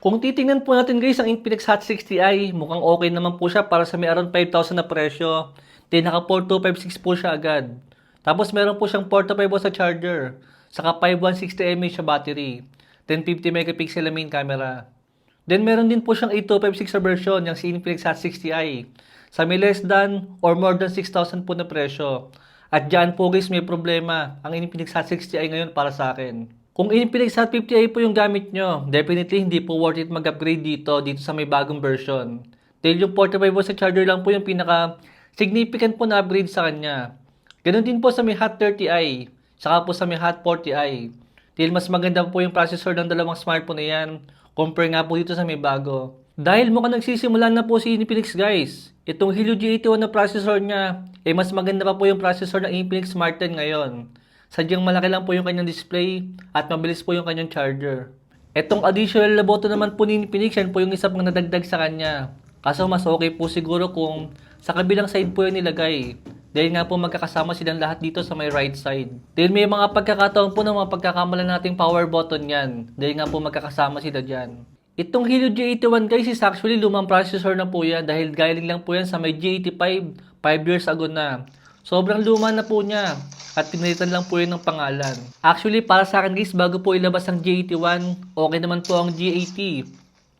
Kung titingnan po natin guys ang Infinix Hot 60i, mukhang okay naman po siya para sa may around 5,000 na presyo. Then naka 4256 po siya agad. Tapos meron po siyang portable sa charger. Saka 5160 mAh siya battery. Then 50 megapixel na main camera. Then meron din po siyang 8256 na version, yung si Infinix Hot 60i. Sa may less than or more than 6,000 po na presyo. At dyan po guys may problema ang Infinix Hot 60i ngayon para sa akin. Kung Infinix Hot 50i po yung gamit nyo, definitely hindi po worth it mag-upgrade dito, dito sa may bagong version. Dahil yung portable po sa charger lang po yung pinaka significant po na upgrade sa kanya. Ganon din po sa may Hot 30i, saka po sa may Hot 40i. Dahil mas maganda po yung processor ng dalawang smartphone na yan, compare nga po dito sa may bago. Dahil mukhang nagsisimula na po si Infinix guys. Itong Helio G81 na processor niya, eh mas maganda pa po yung processor ng Infinix Smart 10 ngayon. Sadyang malaki lang po yung kanyang display at mabilis po yung kanyang charger. Etong additional na button naman po ni Infinix, po yung isa pang nadagdag sa kanya. Kaso mas okay po siguro kung sa kabilang side po yung nilagay. Dahil nga po magkakasama silang lahat dito sa may right side. Dahil may mga pagkakataon po ng mga pagkakamala nating power button yan. Dahil nga po magkakasama sila dyan. Itong Helio G81 guys is actually lumang processor na po yan dahil galing lang po yan sa may G85 5 years ago na. Sobrang luma na po niya at pinalitan lang po yun ng pangalan. Actually para sa akin guys bago po ilabas ang G81 okay naman po ang G80.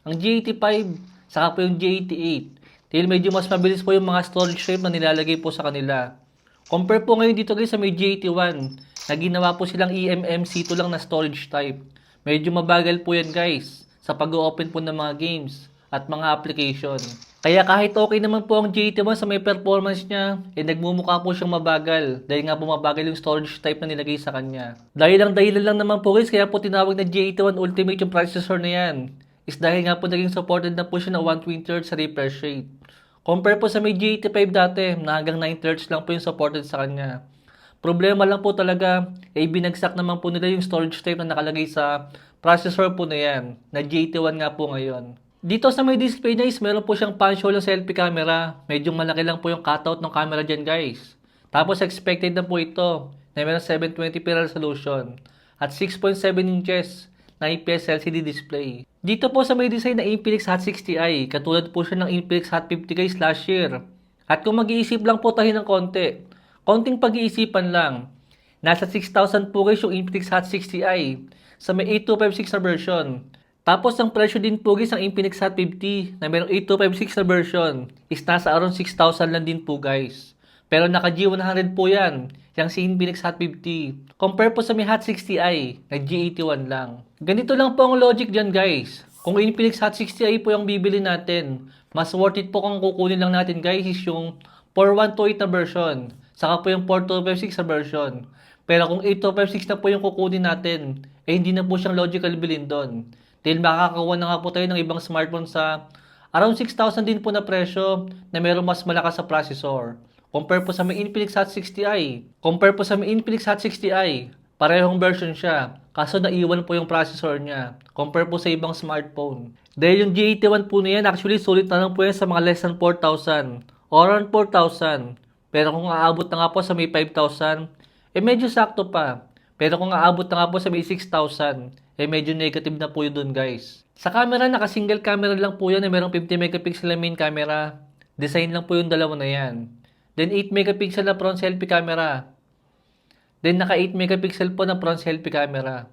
Ang G85 saka po yung G88 dahil medyo mas mabilis po yung mga storage shape na nilalagay po sa kanila. Compare po ngayon dito guys sa may G81 na ginawa po silang E eMMC2 lang na storage type. Medyo mabagal po yan guys sa pag-open po ng mga games at mga application. Kaya kahit okay naman po ang G81 sa may performance niya, eh nagmumukha po siyang mabagal dahil nga po mabagal yung storage type na nilagay sa kanya. Dahil lang dahilan lang naman po guys kaya po tinawag na G81 Ultimate yung processor na yan is dahil nga po naging supported na po siya ng 120Hz sa refresh rate. Compare po sa may G85 dati na hanggang 9Hz lang po yung supported sa kanya. Problema lang po talaga, eh binagsak naman po nila yung storage type na nakalagay sa processor po na yan, na G81 nga po ngayon. Dito sa may display niya is meron po siyang punch hole selfie camera. Medyo malaki lang po yung cutout ng camera dyan guys. Tapos expected na po ito na meron 720p resolution at 6.7 inches na IPS LCD display. Dito po sa may design na Infinix Hot 60i, katulad po siya ng Infinix Hot 50 guys last year. At kung mag-iisip lang po tayo ng konti, konting pag-iisipan lang, nasa 6,000 po guys yung Infinix Hot 60i sa may 8256 na version. Tapos ang presyo din po guys ng Infinix Hot 50 na mayroong 8256 na version is nasa around 6,000 lang din po guys. Pero naka G100 po yan, yung si Infinix Hot 50. Compare po sa may Hot 60i na G81 lang. Ganito lang po ang logic dyan guys. Kung Infinix Hot 60i po yung bibili natin, mas worth it po kung kukunin lang natin guys is yung 4128 na version. Saka po yung 4256 na version. Pero kung 8256 na po yung kukunin natin, eh hindi na po siyang logical bilhin doon. Dahil makakakuha na nga po tayo ng ibang smartphone sa around 6,000 din po na presyo na meron mas malakas sa processor. Compare po sa may Infinix Hot 60i. Compare po sa may Infinix Hot 60i. Parehong version siya. Kaso naiwan po yung processor niya. Compare po sa ibang smartphone. Dahil yung G81 po na yan, actually sulit na lang po yan sa mga less than 4,000. Or around 4,000. Pero kung aabot na nga po sa may 5,000, eh medyo sakto pa. Pero kung aabot na nga po sa may 6,000, eh medyo negative na po yun dun guys. Sa camera, naka-single camera lang po yan na merong 50 megapixel na main camera. Design lang po yung dalawa na yan. Then 8 megapixel na front selfie camera. Then naka 8 megapixel po na front selfie camera.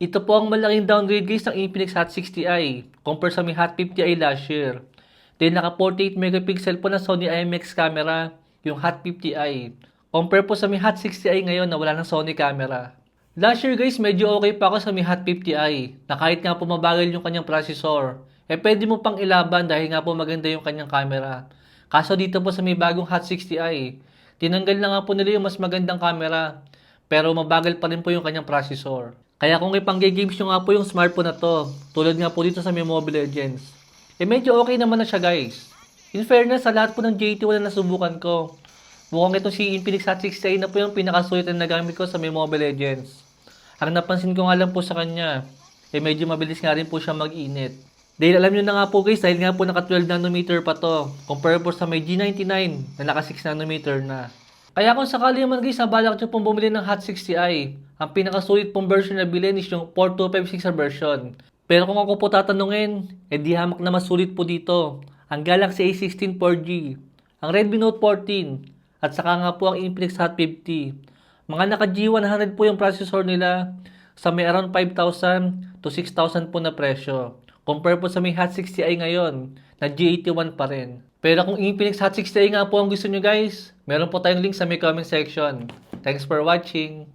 Ito po ang malaking downgrade guys ng Infinix Hot 60i compare sa may Hot 50i last year. Then naka 48 megapixel po na Sony IMX camera yung Hot 50i. Compare po sa may Hot 60i ngayon na wala ng Sony camera. Last year guys, medyo okay pa ako sa may Hot 50i na kahit nga po mabagal yung kanyang processor, eh pwede mo pang ilaban dahil nga po maganda yung kanyang camera. Kaso dito po sa may bagong Hot 60i, tinanggal na nga po nila yung mas magandang camera, pero mabagal pa rin po yung kanyang processor. Kaya kung ipang-games nyo nga po yung smartphone na to, tulad nga po dito sa may Mobile Legends, eh medyo okay naman na siya guys. In fairness, sa lahat po ng JT1 na nasubukan ko, mukhang itong si Infinix Hot 60i na po yung pinakasulit na nagamit ko sa may Mobile Legends. Ang napansin ko nga lang po sa kanya, eh medyo mabilis nga rin po siya mag-init. Dahil alam nyo na nga po guys, dahil nga po naka 12 nanometer pa to, compare sa may G99 na naka 6 nanometer na. Kaya kung sakali naman guys, nabalak nyo pong bumili ng Hot 60i, ang pinakasulit pong version na bilhin is yung 4256 na version. Pero kung ako po tatanungin, edi hamak na mas sulit po dito. Ang Galaxy A16 4G, ang Redmi Note 14, at saka nga po ang Infinix Hot 50. Mga naka G100 po yung processor nila sa may around 5,000 to 6,000 po na presyo. Compare po sa may Hot 60i ngayon na G81 pa rin. Pero kung Infinix Hot 60i nga po ang gusto nyo guys, meron po tayong link sa may comment section. Thanks for watching.